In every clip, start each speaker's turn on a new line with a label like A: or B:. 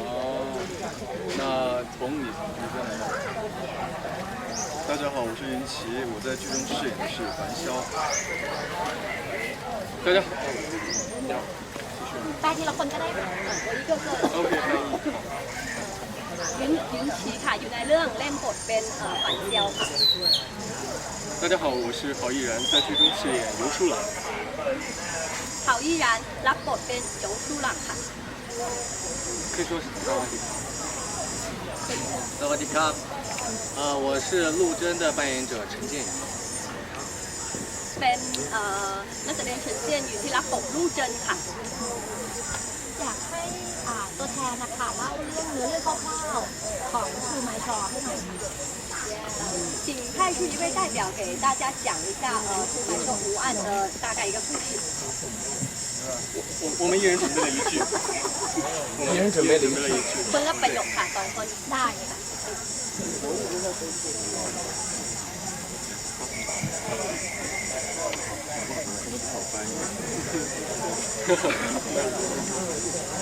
A: 哦，那从你你先来吧。大家好，我是云奇，我在剧中饰演的是樊潇。大家好，
B: แปลทีละคนก็ได้ค่ะ
A: OK，可以。
B: ยุนยุนชีค่ะ อยู่ในเรื่องเล่นบทเป็นเอ่อฝันเซียวค่ะ
A: 大家好，我是郝毅然，在剧中饰演尤舒朗。
B: เขายี่รันรับบทเป็นโจชูหลังค่ะ
A: 可以说是萨瓦迪卡。
C: สวัสดีครับ呃，我是陆贞的扮演者陈建宇。
B: เป็นเอ่อนักแสดงเฉินเซียนอยู่ที่รับบทลู่เจินค่ะ
D: อยากให้อ่าตัวแทนนะคะเล่าเรื่องเนื้อเรื่องคร่าวๆของชูไมชอให้หน่อย
B: 请派出一位代表给大家讲一下呃出版社无案的大概一个故事。
A: 我我们一人准备了一句，我们一人准备了一句。
B: คนละประโยคค่ะสองคน
D: ได้ค่ะ
A: 好翻译。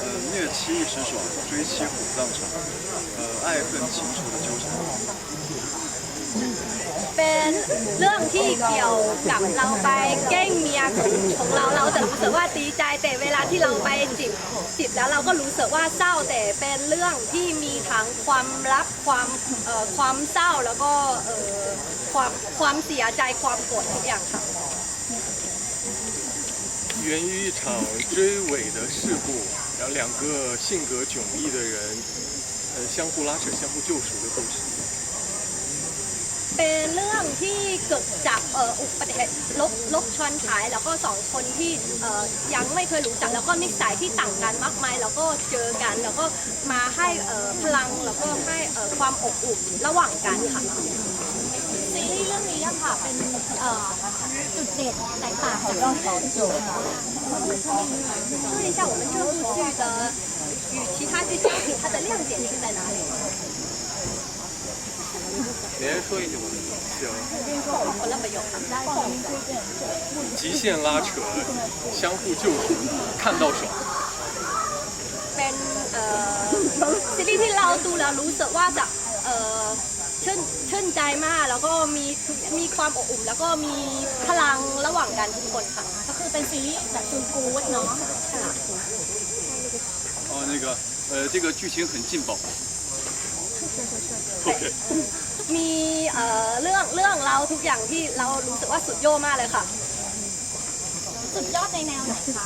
A: 呃，虐妻一时爽，追妻火葬场。呃，爱恨情仇的纠缠。
B: เป็นเรื่องที่เกี่ยวกับเราไปแกล้งเมียของเราเราจะรู้สึกว่าดีใจแต่เวลาที่เราไปจิบจิบแล้วเราก็รู้สึกว่าเศร้าแต่เป็นเรื่องที่มีทั้งความรักความเอ่อความเศร้าแล้วก็เอ่อความความเสียใจความโกรธทุกอย่างค่ะ
A: 源于一场追尾的事故，然后两个性格迥异的人，呃，相互拉扯、相互救赎的故事。
B: เป็นเรื่องที่เกิดจากเอ่ออุบัติเหตุรถรถชนท้ายแล้วก็สองคนที่เอ่อยังไม่เคยรู้จักแล้วก็นิสัยที่ต่างกันมากมายแล้วก็เจอกันแล้วก็มาให้เอ่อพลังแล้วก็ให้เอ่อความอบอุ่นระหว่างกันค่ะ
D: ซีรีส์เรื่องนี้อะค่ะเป็นเอ่อจุดเด่นแตกต่างจากเรื่องต้นอยู่นะคะ
B: 说一下我们这部剧的与其他剧相比，它的亮点是在哪里？
C: 别人说一句我就说。
A: 行，
B: คนละประโยคค่ะได้
A: 极限拉扯，相互救赎，看到爽。
B: เป็นเอ่อซีรีส์ที่เราดูแล้วรู้สึกว่าจะเอ่อชื่นชื่นใจมาก แล้วก็มีมีความอบอุ่นแล้วก็มีพลังระหว่างกันทุกคนค่ะ
D: ก็คือเป็นซีรีส์แบบฟูลกู๊ดเนาะ
A: 哦，那个，呃，这个剧情很劲爆。 OK，
B: มีเอ่อเรื่องเรื่องเราทุกอย่างที่เรารู้สึกว่าสุดยอดมากเลยค่ะ
D: สุดยอดในแนวไหนคะ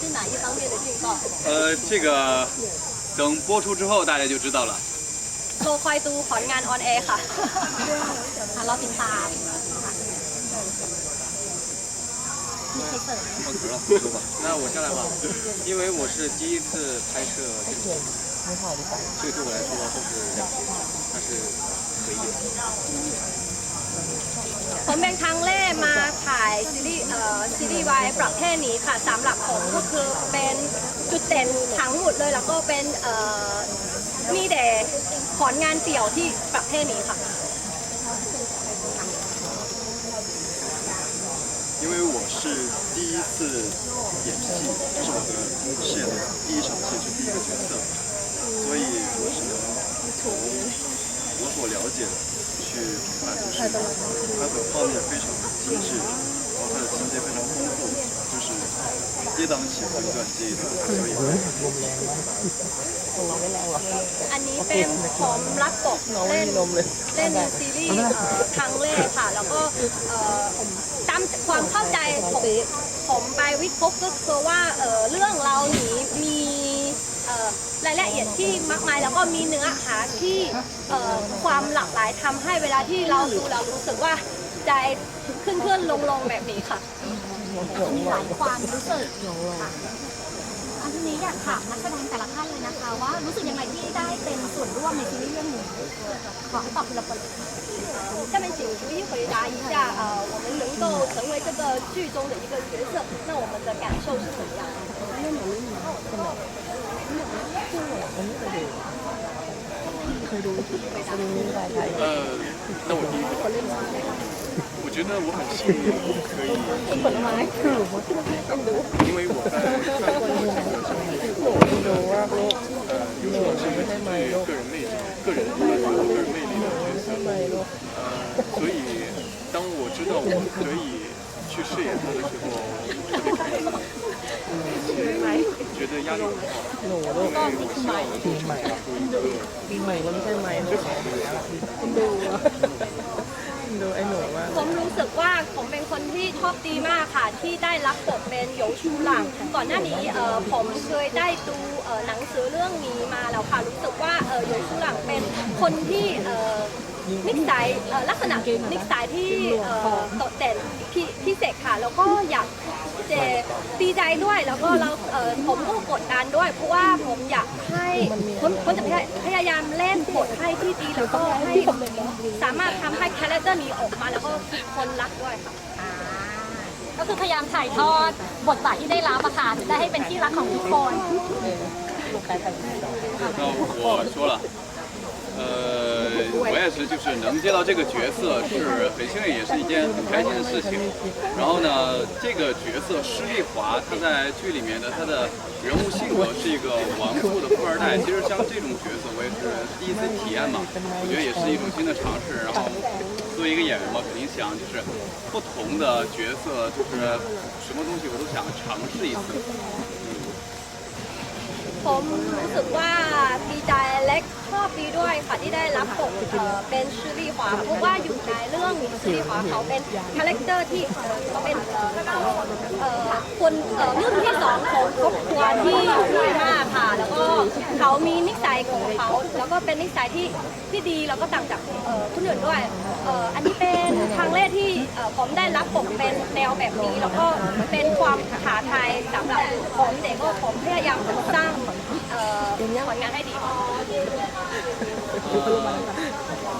B: 是哪一方面的劲爆？
C: 呃，这个等播出之后大家就知道了。
B: โชว์คอยดูผลงานออนแอร์ค่ะ
D: อ่ะเราติดตามมีใครเสริม
C: 我可了，说吧。那我先来吧，因为我是第一次拍摄这种， 所以对我来说都是两它是回忆的。
B: ผมเป็นครั้งแรกมาถ่ายซีรีส์เอ่อซีรีส์วายประเภทนี้ค่ะสำหรับผมก็คือเป็นจุดเด่นทั้งหมดเลยแล้วก็เป็นเอ่อมีแต่ผลงานเดี่ยวที่ประเภทนี้ค่ะ
A: 因为我是第一次演戏，这是我的饰演的第一场戏，是第一个角色，所以我只能 从我所了解的去评判，就是它的画面非常精致，然后它的情节非常丰富，就是跌宕起伏一段接一段，所以
B: อันนี้เป็นผมรับบทเล่นเล่นซีรีส์เอ่อครั้งแรกค่ะ แล้วก็เอ่อตามความเข้าใจผมผมไปวิเคราะห์ก็คือว่าเอ่อเรื่องเรานี้มีเอ่อ รายละเอียดที่มากมาย แล้วก็มีเนื้อหาที่เอ่อความหลากหลายทำให้เวลาที่เราดูเรารู้สึกว่าใจขึ้นขึ้นลงลงๆแบบนี้ค่ะ
D: มีหลายความรู้สึกค่ะอันนี้อยากถามนักแสดงแต่ละท่านเลยนะคะ ว่ารู้สึกยังไงที่ได้เป็นส่วนร่วมในซีรีส์เรื่องนี้ขอให้ตอบทีละคนเลย
B: 下面请逐一回答一下，呃，我们能够成为这个剧中的一个角色，那我们的感受是怎么样 的？
A: 呃，那我第一个，我 觉得我很幸运，可以
E: ผลไม้ถูกมาก
A: 因为我在看过这个这个以后，
E: ดูว่าลูก
A: 呃，有时候是一个最个人魅力、个人发掘我个人魅力的角色。
E: ทำไมลูก
A: 呃，所以当我知道我可以去饰演他的时候，特别开心， 觉得压力很大，
E: หนูลูก
A: 因为我希望我能呈现出一个
E: ปีใหม่ก็ไม่ใช่ไหมลูกดูอะดูไอ้หนูว่า
B: ผมรู้สึกว่าผมเป็นคนที่โชคดีมากค่ะ ที่ได้รับบทเป็นโยชูหลัง ก่อนหน้านี้เอ่อผมเคยได้ดูเอ่อหนังสือเรื่องนี้มาแล้วค่ะรู้สึกว่าเอ่อโยชูหลังเป็นคนที่เอ่อนิสัยเอ่อลักษณะนิสัยที่เอ่อโดดเด่นพิพิเศษค่ะ แล้วก็อยาก จะดีใจด้วยแล้วก็เราเอ่อผมก็กดดันด้วย เพราะว่าผมอยากให้ผมผมจะพยายามเล่นบทให้ที่ดีแล้วก็ให้สามารถทำให้คาแรคเตอร์นี้ออกมาแล้วก็ทุกคนรักด้วยค่ะ
D: อ่าก็คือพยายามถ่ายทอดบทบาทที่ได้รับอะค่ะได้ให้เป็นที่รักของทุกคน
E: ลูกใครใคร
F: 那我说了，呃， 其实，就是能接到这个角色是很幸运，也是一件很开心的事情。然后呢，这个角色施丽华，她在剧里面的她的人物性格是一个纨绔的富二代。其实像这种角色，我也是第一次体验嘛，我觉得也是一种新的尝试。然后作为一个演员嘛，肯定想就是不同的角色，就是什么东西我都想尝试一次。
B: ผมรู้สึกว่าดีใจเล็กชอบดีด้วยค่ะที่ได้รับบทเอ่อเป็นชื่อลี่หวาเพราะว่าอยู่ในเรื่องชื่อลี่หวาเขาเป็นคาแรคเตอร์ที่เขาเป็นเอ่อคนเอ่อรุ่นที่สองของครอบครัวที่รวยมากค่ะ แล้วก็เขามีนิสัยของเขา แล้วก็เป็นนิสัยที่ที่ดีแล้วก็ต่างจากเอ่อคนอื่นด้วยเอ่ออันนี้เป็นครั้งแรกที่เอ่อผมได้รับบทเป็นแนวแบบนี้ แล้วก็เป็นความท้าทายสำหรับผมเด็กก็ผมพยายามจะสร้างเอ่อผลงานให้ดี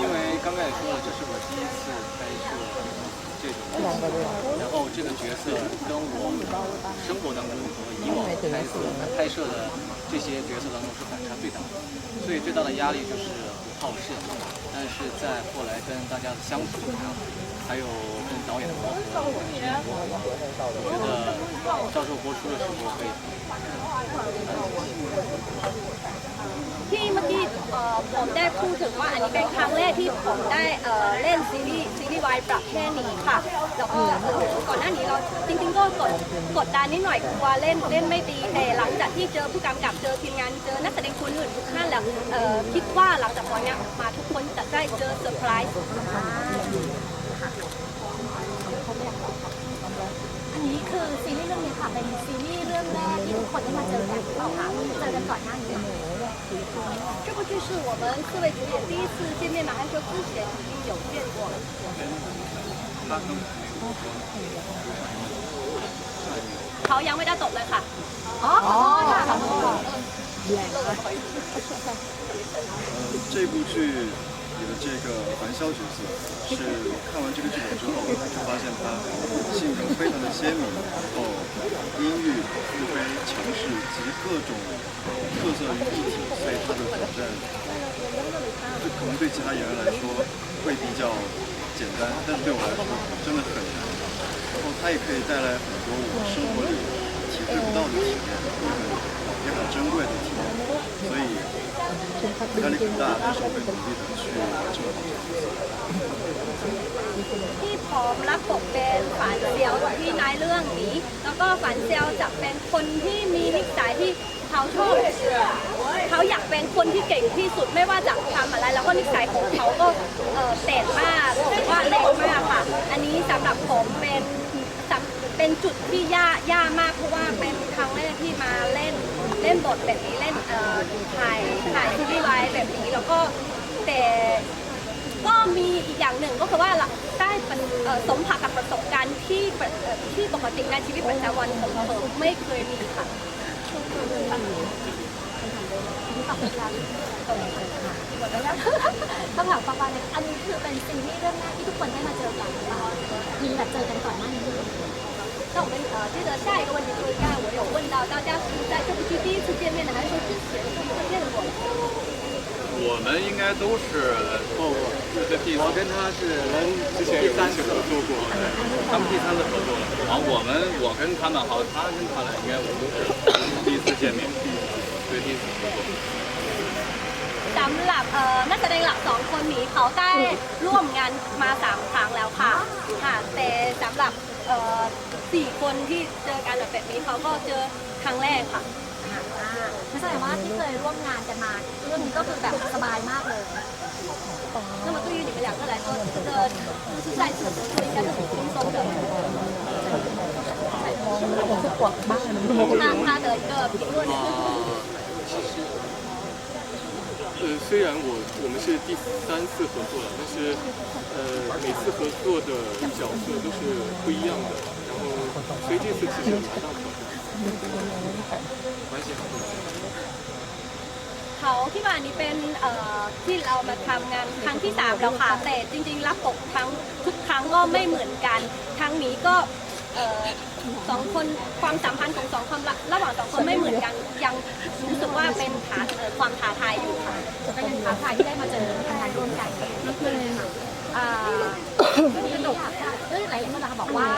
C: 因为刚才也说了，这是我第一次拍摄这种剧情，然后这个角色跟我生活当中和以往拍摄拍摄的这些角色当中是反差最大的，所以最大的压力就是不好胜，但是在后来跟大家的相处呀， 还有跟导演的磨合，我觉得到时候播出的时候会
B: ที่เมื่อกี้เอ่อผมได้พูดถึงว่าอันนี้เป็นครั้งแรกที่ผมได้เอ่อเล่นซีรีส์ซีรีส์วายประเภทนี้ค่ะ แล้วก็เอ่อก่อนหน้านี้เราจริงๆก็กดกดดันนิดหน่อยกลัวเล่นเล่นไม่ดีแต่หลังจากที่เจอผู้กำกับเจอทีมงานเจอนักแสดงคนอื่นทุกท่านแล้วเอ่อคิดว่าหลังจากวันเนี้ยมาทุกคนจะได้เจอเซอร์ไพรส์
D: นนี้คือซีรีส์เรื่องนี้ค่ะเป็นซีรีส์เรื่องแรกที่ทุกคนได้มาเจอกันหรือเปล่าคะเจอกันก่อนหน้านี้ไหม
B: 这部剧是我们四位主演第一次见面吗？还是说之前已经有见过了？เขายังไม่ได้ตกเลยค่ะ
D: อ๋อขอโทษค่ะขอโทษ
A: 呃，这部剧 里的这个樊潇角色，是看完这个剧本之后，就发现他性格非常的鲜明，然后阴郁、自卑、强势及各种特色于一体，所以他的挑战，就可能对其他演员来说会比较简单，但是对我来说真的很难。然后他也可以带来很多我生活里体会不到的体验，也很珍贵的体验，所以。压力很大，但是我会努力的去完成好这个角色。
B: ที่พร้อมรับบทเป็นฝันเซียวที่ในเรื่องนี้ แล้วก็ฝันเซียวจะเป็นคนที่มีนิสัยที่เขาชอบเขาอยากเป็นคนที่เก่งที่สุดไม่ว่าจะทำอะไร แล้วก็นิสัยของเขาก็เอ่อเด่นมากหรือว่าเล็กมากค่ะ จุดที่ยากยากมากเพราะว่าเป็นครั้งแรกที่มาเล่นเล่นบทแบบนี้เล่นเอ่อถ่ายถ่ายซีรีส์ไว้แบบนี้แล้วก็แต่ก็มีอีกอย่างหนึ่งก็คือว่าเราได้เป็นเอ่อสมผัสกับประสบการณ์ที่ปะเอ่อที่ปกติในชีวิตประจำวันของผมไม่เคยมีค่ะ
D: ต้องถามประมาณนึงอันนี้คือเป็นซีรีส์เรื่องแรกที่ทุกคนได้มาเจอกันหรือเปล่ามีแบบเจอกันก่อนหน้านี้ไหม
B: 那我们呃，接着下一个问题就是刚才我有问到，大家是在这部剧第一次见面的，还是说之前是见过的？
F: 我 我们应该都是
C: 不不，
F: 这第
C: 我跟他是人之前有一起合作过，
F: 他们第三次合作了。然后我们我跟他们好，他跟他俩应该我都是第一次见面，对第一次合作。
B: สำหรับเอ่อนักแสดงหลักสองคนนี้เขาได้ร่วมงานมาสามครั้งแล้วค่ะค่ะแต่สำหรับ เอ่อสี่คนที่เจอกันแบบนี้เขาก็เจอครั้งแรกค่ะ
D: อ่าไม่แสดงว่าที่เคยร่วมงานกันมา เรื่องนี้ก็คือแบบสบายมากเลย
B: 那么对于你们两个来说，这个就是再次合作应该是很轻松的。那他的一个评论是，
G: 呃，虽然我我们是第三次合作了，但是呃每次合作的角色都是不一样的，然后所以这次其实蛮大挑战，关系很好。
B: เขาที่มาอันนี้เป็นเอ่อที่เรามาทำงานครั้งที่สามแล้วค่ะแต่จริงๆรับบทครั้งทุกครั้งก็ไม่เหมือนกัน ครั้งนี้ก็ เอ่อสองคนความสัมพันธ์ของสองคนระระหว่างสองคนไม่เหมือนกันยังรู้สึกว่าเป็นท้าเอ่อความท้าทายอยู่ค่ะ
D: ก็ยังท้าทายที่ได้มาเจอทำงานร่วมกันอ่าเรื่องนี้อยากเรื่องหลายคนนะคะบอกว่า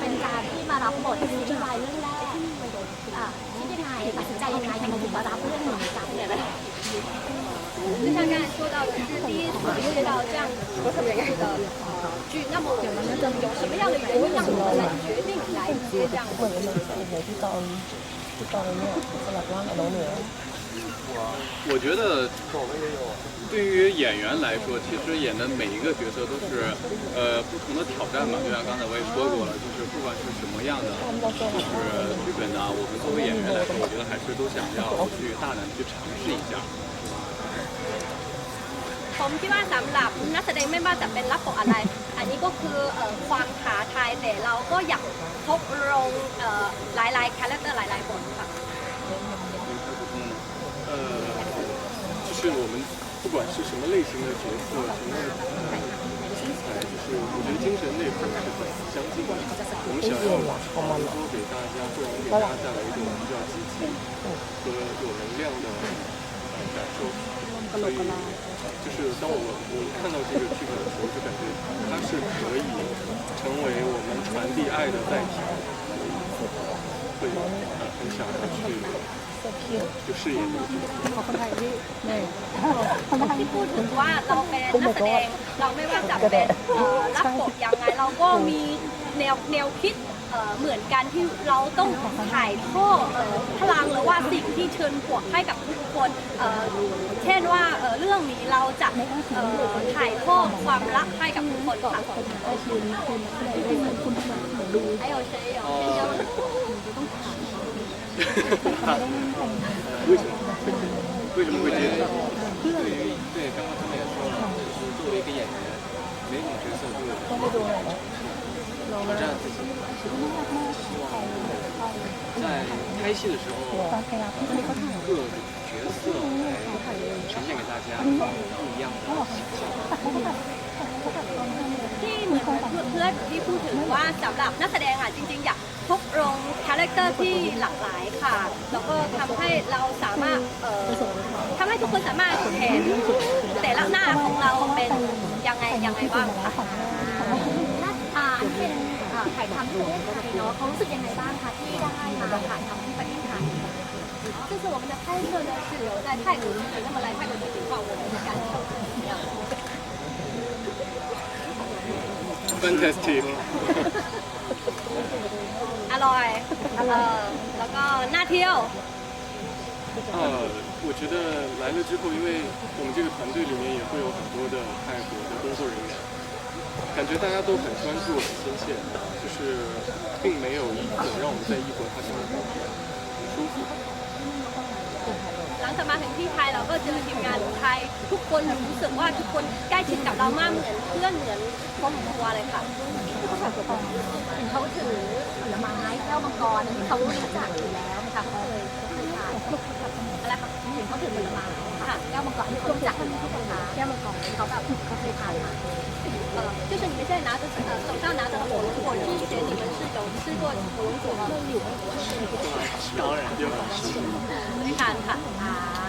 D: เป็นการที่มารับบทซีรีส์วายเรื่องแรกอ่าคิดยังไงตัดสินใจยังไงทำไมถึงมารับเรื่องนี้กันเนี่ยนะ
B: 就像刚才说到的是第一次遇到这样子的呃剧那么我们能有什么样的原因让我们来决定来接这样的
E: 剧本我不知道不老道有没有
F: 我觉得对于演员来说其实演的每一个角色都是呃不同的挑战吧就像刚才我也说过了就是不管是什么样的就是剧本呢我们作为演员来说我觉得还是都想要去大胆的去尝试一下。
B: ผมคิดว่าสำหรับนักแสดงไม่ว่าจะเป็นรับบทอะไร อันนี้ก็คือเอ่อความท้าทายแต่เราก็อยากทบลงเอ่อหลายๆคาแรคเตอร์หลายๆบทค่ะ
F: 嗯，
G: 呃，就是我们不管是什么类型的角色，什么呃题材，就是我觉得精神内核是很相近的。我们想要传播给大家，或者给大家带来一种比较积极和有能量的 呃感受。所以，就是当我们我们看到这个剧本的时候，就感觉它是可以成为我们传递爱的载体，会呃很想要去就饰演这个角色。
B: ที่พูดถึงว่าเราเป็นนักแสดงเราไม่ว่าจะเป็นเอ่อรับบทยังไง เราก็มีแนวแนวคิดเอ่อเหมือนกันที่เราต้องถ่ายทอดเอ่อพลังหรือว่าสิ่งที่ ง เชิญบวกให้กับทุกคนเอ่อเช่นว่าเอ่อเรื่องนี้เราจะเอ่อถ่ายทอดความรักให้กับทุกคนค่ะ还有谁有谁有
G: 为什么？
F: 为什么会接？
C: 对于对刚刚他们也说了，就是作为一个演员，每种角色都有
E: ต้องไปดูหน่อยนะ
C: 挑战自己，希望在拍戏的时候，各种角色来呈现给大家不一样的形象。
B: ที่เหมือนเพื่อนที่พูดถึงว่าสำหรับนักแสดงอ่ะจริงๆ อยากพบลงคาแรคเตอร์ที่หลากหลายค่ะ แล้วก็ทำให้เราสามารถเอ่อทำให้ทุกคนสามารถเห็นแต่ละหน้าของเราเป็นยังไงยังไงบ้างค่ะ
D: ถ่ายทำที่ประเทศไทยเนาะเขารู้สึกยังไงบ้างคะที่ได้มาถ่ายทำที่ประเทศไทย
B: 这次我们的拍摄呢是留在泰国的，那么来泰国的情况，我们的感受是怎么样？
G: Fantastic！
B: อร่อยเอ่อแล้วก็น่าเที่ยว
G: 啊，我觉得来了之后，因为我们这个团队里面也会有很多的泰国的工作人员， 感觉大家都很专注、很亲切，就是并没有一种让我们在异国他乡的感觉，很舒服。
B: หลังจากมาถึงที่ไทยเราก็เจอทีมงานไทย ทุกคนรู้สึกว่าทุกคนใกล้ชิดกับเรามากเหมือนเพื่อนเหมือนครอบครัวเลยค่ะ
D: เห็นเขาถือผลไม้แก้วมังกรอันนี้เขารู้จักอยู่แล้วไหมคะเขาเคยเคยทาน
B: อะไรคะ
D: เห็นเขาถือผลไม้ค่ะแก้วมังกรที่เขารู้จักอยู่แล้วนะคะแก้วมังกรเขาแบบเขาเคยทานมา
B: 呃，就是你们现在拿着呃手上拿着的火龙果，之前你们是有吃过火龙果吗？
C: 当然，
B: 没看ค่ะ
D: อ่า
G: 我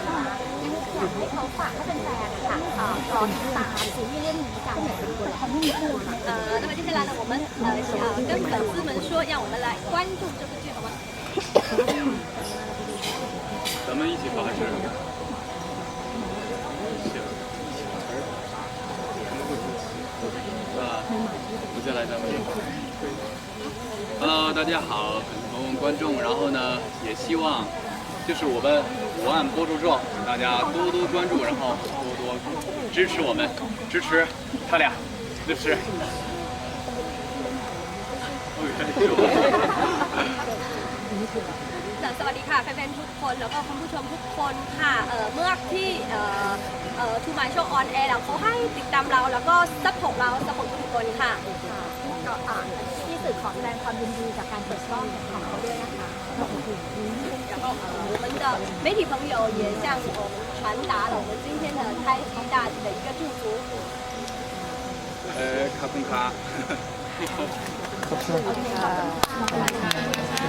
D: อยากให้เขาฝากให้เป็นแฟนๆค่ะเอ่อรอติดตามซีรีส์เรื่องนี้กันเขาไม่มีคู่ค่ะ
B: 呃，那么接下来呢，我们呃呃跟粉丝们说，让我们来关注这部剧好吗？
F: 咱们一起发誓。啊，我再来咱们。Hello，大家好，粉丝观众，然后呢，也希望 就是我们五万播出之后，请大家多多关注，然后多多支持我们，支持他俩，支持。我有点羞。
B: สวัสดีค่ะแฟนๆทุกคนแล้วก็คุณผู้ชมทุกคนค่ะเอ่อเมื่อที่เอ่อเอ่อทูมาโชว์ออนแอร์เขาให้ติดตามเราแล้วก็ซัพพอร์ตเราซัพพอร์ตทุกคนค่ะ
D: ก็อ่าที่สื่อขอแสดงความยินดีกับการเปิดกล้องของเขาด้วยนะคะ ะ
B: 然后我们的媒体朋友也向我们传达了我们今天的开心大吉的一个祝福。
F: 呃卡不卡
E: 好好卡。